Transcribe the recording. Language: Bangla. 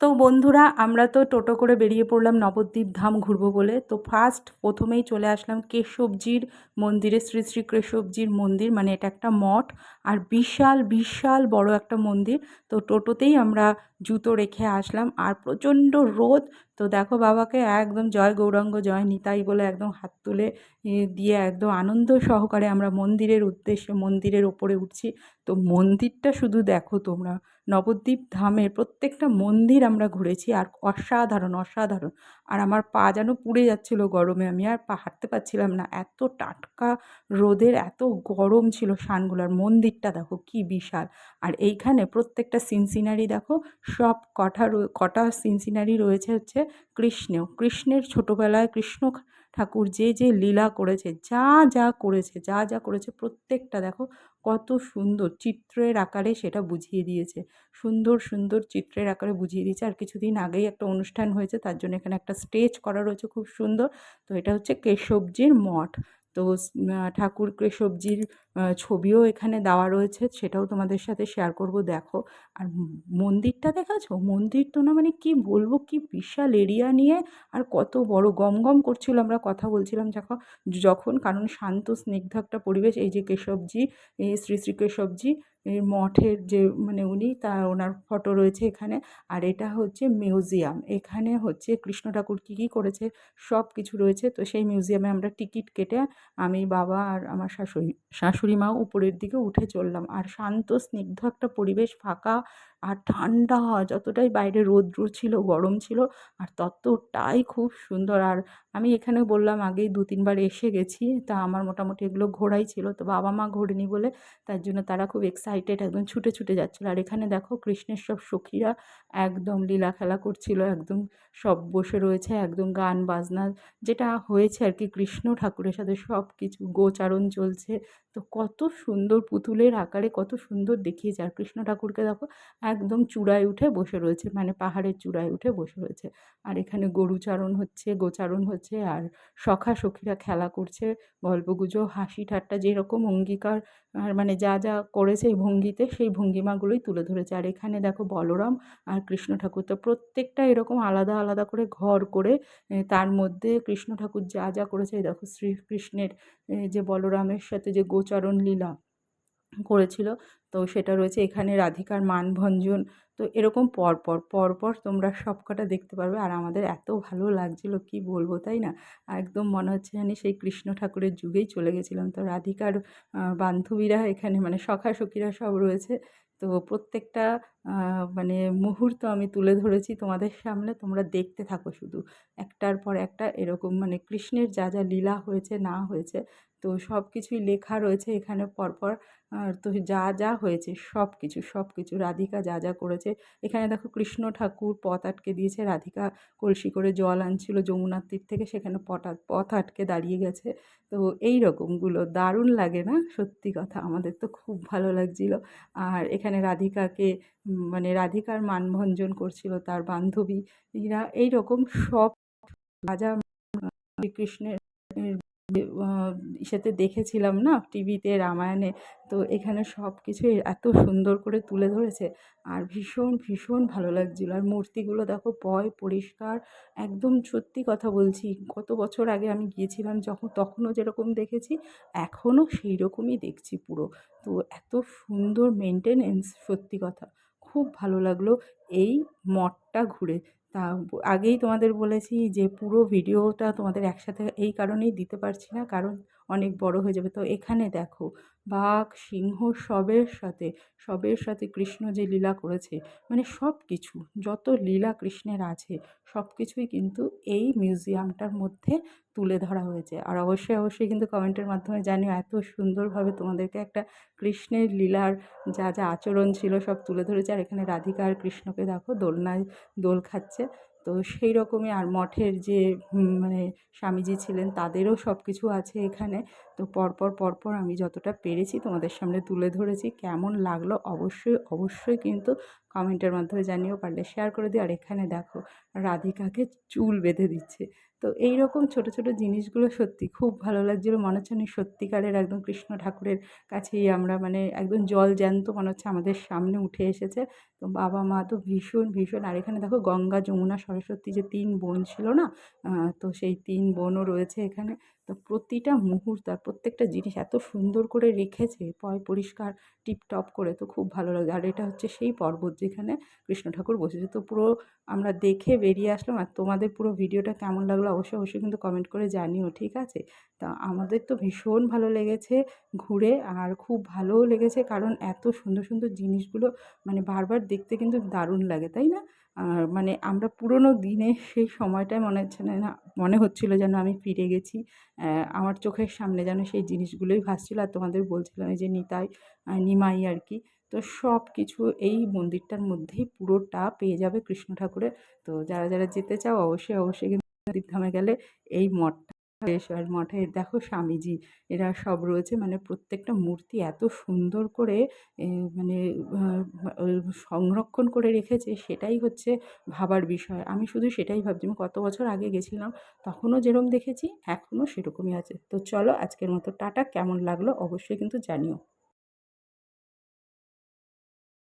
তো বন্ধুরা, আমরা তো টোটো করে বেরিয়ে পড়লাম নবদ্বীপ ধাম ঘুরবো বলে। তো ফার্স্ট প্রথমেই চলে আসলাম কেশবজির মন্দিরে, শ্রী শ্রী কেশবজির মন্দির মানে এটা একটা মঠ। আর বিশাল বিশাল বড় একটা মন্দির। তো টোটোতেই আমরা জুতো রেখে আসলাম। আর প্রচণ্ড রোদ তো দেখো বাবাকে একদম জয় গৌরাঙ্গ, জয় নিতাই বলে একদম হাত তুলে দিয়ে একদম আনন্দ সহকারে আমরা মন্দিরের উদ্দেশ্যে, মন্দিরের ওপরে উঠছি। তো মন্দিরটা শুধু দেখো তোমরা, নবদ্বীপ ধামের প্রত্যেকটা মন্দির আমরা ঘুরেছি আর অসাধারণ অসাধারণ। আর আমার পা যেন পুড়ে যাচ্ছিল গরমে, আমি আর পা হাঁটতে পারছিলাম না। এত টাটকা রোদের, এত গরম ছিল শানগুলার মন্দিরটা দেখো কি বিশাল। আর এইখানে প্রত্যেকটা সিনসিনারি দেখো, সব কটা কটা সিনসিনারি রয়েছে হচ্ছে কৃষ্ণেও কৃষ্ণের ছোটোবেলায় কৃষ্ণ ঠাকুর যে যে লীলা করেছে, যা যা করেছে, যা যা করেছে, প্রত্যেকটা দেখো কত সুন্দর চিত্রের আকারে সেটা বুঝিয়ে দিয়েছে। সুন্দর সুন্দর চিত্রের আকারে বুঝিয়ে দিয়েছে। আর কিছুদিন আগেই একটা অনুষ্ঠান হয়েছে, তার জন্য এখানে একটা স্টেজ করা রয়েছে খুব সুন্দর। তো এটা হচ্ছে কেশবজির মঠ। তো ঠাকুর কেশবজির ছবিও এখানে দেওয়া রয়েছে, সেটাও তোমাদের সাথে শেয়ার করব, দেখো। আর মন্দিরটা দেখাছো মন্দির তো না মানে কি বলব, কি বিশাল এরিয়া নিয়ে আর কত বড় গমগম গম করছিল, আমরা কথা বলছিলাম, দেখো। যখন, কারণ শান্ত, স্নিগ্ধ একটা পরিবেশ, এই যে কেশবজি, এই শ্রী শ্রী কেশবজি এই মঠের যে মানে উনি তা ওনার ফটো রয়েছে এখানে। আর এটা হচ্ছে মিউজিয়াম। এখানে হচ্ছে কৃষ্ণ ঠাকুর কী কী করেছে সব কিছু রয়েছে। তো সেই মিউজিয়ামে আমরা টিকিট কেটে আমি, বাবা আর আমার শাশুড়ি শাশুড়ি মাও উপরের দিকে উঠে চললাম। আর শান্ত, স্নিগ্ধ একটা পরিবেশ ফাঁকা আর ঠান্ডা যতটাই বাইরে রৌদ্র ছিল, গরম ছিল, আর ততটাই খুব সুন্দর। আর আমি এখানে বললাম আগেই দু তিনবার এসে গেছি, তা আমার মোটামুটি এগুলো ঘোরাই ছিল, তো বাবা মা ঘোরেনি বলে তার জন্য তারা খুব এক্সাইটেড একদম ছুটে ছুটে যাচ্ছিল। আর এখানে দেখো কৃষ্ণের সব সখীরা একদম লীলা খেলা করছিল, একদম সব বসে রয়েছে, একদম গান বাজনা যেটা হয়েছে আর কি, কৃষ্ণ ঠাকুরের সাথে সব কিছু গোচারণ চলছে। তো কত সুন্দর পুতুলের আকারে কত সুন্দর দেখিয়েছে আর কৃষ্ণ ঠাকুরকে দেখো একদম চূড়ায় উঠে বসে রয়েছে মানে পাহাড়ের চূড়ায় উঠে বসে রয়েছে। আর এখানে গরুচারণ হচ্ছে, গোচারণ হচ্ছে, আর সখা সখীরা খেলা করছে, গল্পগুজব, হাসি ঠাট্টা যেরকম অঙ্গীকার, আর মানে যা যা করেছে এই ভঙ্গিতে সেই ভঙ্গিমাগুলোই তুলে ধরেছে। আর এখানে দেখো বলরাম আর কৃষ্ণ ঠাকুর, তো প্রত্যেকটা এরকম আলাদা আলাদা করে ঘর করে তার মধ্যে কৃষ্ণ ঠাকুর যা যা করেছে দেখো শ্রীকৃষ্ণের যে বলরামের সাথে যে গোচারণ লীলা করেছিল। তো সেটা রয়েছে এখানে রাধিকার মানভঞ্জন তো এরকম পরপর পরপর তোমরা সবকটা দেখতে পারবে। আর আমাদের এত ভালো লাগছিল, কি বলব, তাই না? একদম মনে হচ্ছে জানি সেই কৃষ্ণ ঠাকুরের যুগেই চলে গেছিলাম। তো রাধিকার বান্ধবীরা এখানে মানে সখা সখীরা সব রয়েছে। তো প্রত্যেকটা মানে মুহূর্ত আমি তুলে ধরেছি তোমাদের সামনে, তোমরা দেখতে থাকো শুধু। একটার পর একটা এরকম মানে কৃষ্ণের যা যা লীলা হয়েছে, না হয়েছে, তো সব কিছুই লেখা রয়েছে এখানে পরপর। তো যা যা হয়েছে সব কিছু সব কিছু রাধিকা যা যা করেছে, এখানে দেখো কৃষ্ণ ঠাকুর পথ আটকে দিয়েছে, রাধিকা কলসি করে জল আনছিল যমুনার তীর থেকে, সেখানে পটা পথ আটকে দাঁড়িয়ে গেছে। তো এই রকমগুলো দারুণ লাগে না? সত্যি কথা, আমাদের তো খুব ভালো লাগছিল। আর এখানে রাধিকাকে মানে রাধিকার মানভঞ্জন করছিল তার বান্ধবীরা এই রকম সব রাজা শ্রীকৃষ্ণের সাথে দেখেছিলাম না? টিভিতে, রামায়ণে। তো এখানে সব কিছুই এত সুন্দর করে তুলে ধরেছে আর ভীষণ ভীষণ ভালো লাগছিল। আর মূর্তিগুলো দেখো, পয় পরিষ্কার। একদম সত্যি কথা বলছি, কত বছর আগে আমি গিয়েছিলাম যখন, তখনও যেরকম দেখেছি, এখনও সেই রকমই দেখছি পুরো। তো এত সুন্দর মেনটেনেন্স, সত্যি কথা। খুব ভালো লাগল এই মঠটা ঘুরে। তা আগেই তোমাদের বলেছি যে পুরো ভিডিওটা তোমাদের একসাথে এই কারণেই দিতে পারছি না, কারণ অনেক বড় হয়ে যাবে। তো এখানে দেখো বাঘ, সিংহ সবের সাথে সবের সাথে কৃষ্ণ যে লীলা করেছে মানে সব কিছু যত লীলা কৃষ্ণের আছে সব কিছুই কিন্তু এই মিউজিয়ামটার মধ্যে তুলে ধরা হয়েছে। আর অবশ্যই অবশ্যই কিন্তু কমেন্টের মাধ্যমে জানিও এত সুন্দরভাবে তোমাদেরকে একটা কৃষ্ণের লীলার যা যা আচরণ ছিল সব তুলে ধরেছে। আর এখানে রাধিকা আর কৃষ্ণকে দেখো দোলনায় দোল খাচ্ছে। তো সেই রকমই আর মঠের যে মানে স্বামীজি ছিলেন তাদেরও সব কিছু আছে এখানে। তো পরপর পরপর আমি যতটা পেরেছি তোমাদের সামনে তুলে ধরেছি, কেমন লাগল অবশ্যই অবশ্যই কিন্তু কমেন্টের মাধ্যমে জানিও, পারলে শেয়ার করে দিই আর এখানে দেখো, রাধিকাকে চুল বেঁধে দিচ্ছে। তো এই রকম ছোটো ছোটো জিনিসগুলো সত্যি খুব ভালো লাগছিল। মনে হচ্ছে না সত্যিকারের একদম কৃষ্ণ ঠাকুরের কাছেই আমরা মানে একদম জল জ্যান্ত মনে হচ্ছে আমাদের সামনে উঠে এসেছে। তো বাবা মা তো ভীষণ ভীষণ। আর এখানে দেখো গঙ্গা, যমুনা, সরস্বতী যে তিন বোন ছিল না তো সেই তিন বোনও রয়েছে এখানে। তো প্রতিটা মুহূর্ত আর প্রত্যেকটা জিনিস এত সুন্দর করে রেখেছে, পয় পরিষ্কার, টিপটপ করে, তো খুব ভালো লাগে। আর এটা হচ্ছে সেই পর্বত যেখানে কৃষ্ণ ঠাকুর বসেছে। তো পুরো আমরা দেখে বেরিয়ে আসলাম। আর তোমাদের পুরো ভিডিওটা কেমন লাগল অবশ্যই অবশ্যই কিন্তু কমেন্ট করে জানিও, ঠিক আছে? তা আমাদের তো ভীষণ ভালো লেগেছে ঘুরে আর খুব ভালোও লেগেছে কারণ এত সুন্দর সুন্দর জিনিসগুলো মানে বারবার দেখতে কিন্তু দারুণ লাগে, তাই না? আর মানে আমরা পুরনো দিনে সেই সময়টায় মনে হচ্ছে না মনে হচ্ছিল যেন আমি ফিরে গেছি। আমার চোখের সামনে যেন সেই জিনিসগুলোই ভাসছিল আর তোমাদের বলছিলাম যে নিতাই নিমাই আর কি। তো সব কিছু এই মন্দিরটার মধ্যেই পুরোটা পেয়ে যাবে কৃষ্ণ ঠাকুরের। তো যারা যারা যেতে চাও অবশ্যই অবশ্যই তীর্থধামে গেলে এই মঠটা আর মঠে দেখো স্বামীজি, এরা সব রয়েছে। মানে প্রত্যেকটা মূর্তি এত সুন্দর করে মানে সংরক্ষণ করে রেখেছে, সেটাই হচ্ছে ভাবার বিষয়। আমি শুধু সেটাই ভাবছি। আমি কত বছর আগে গেছিলাম, তখনও যেরকম দেখেছি, এখনও সেরকমই আছে। তো চলো আজকের মতো টাটা। কেমন লাগল অবশ্যই কিন্তু জানিও।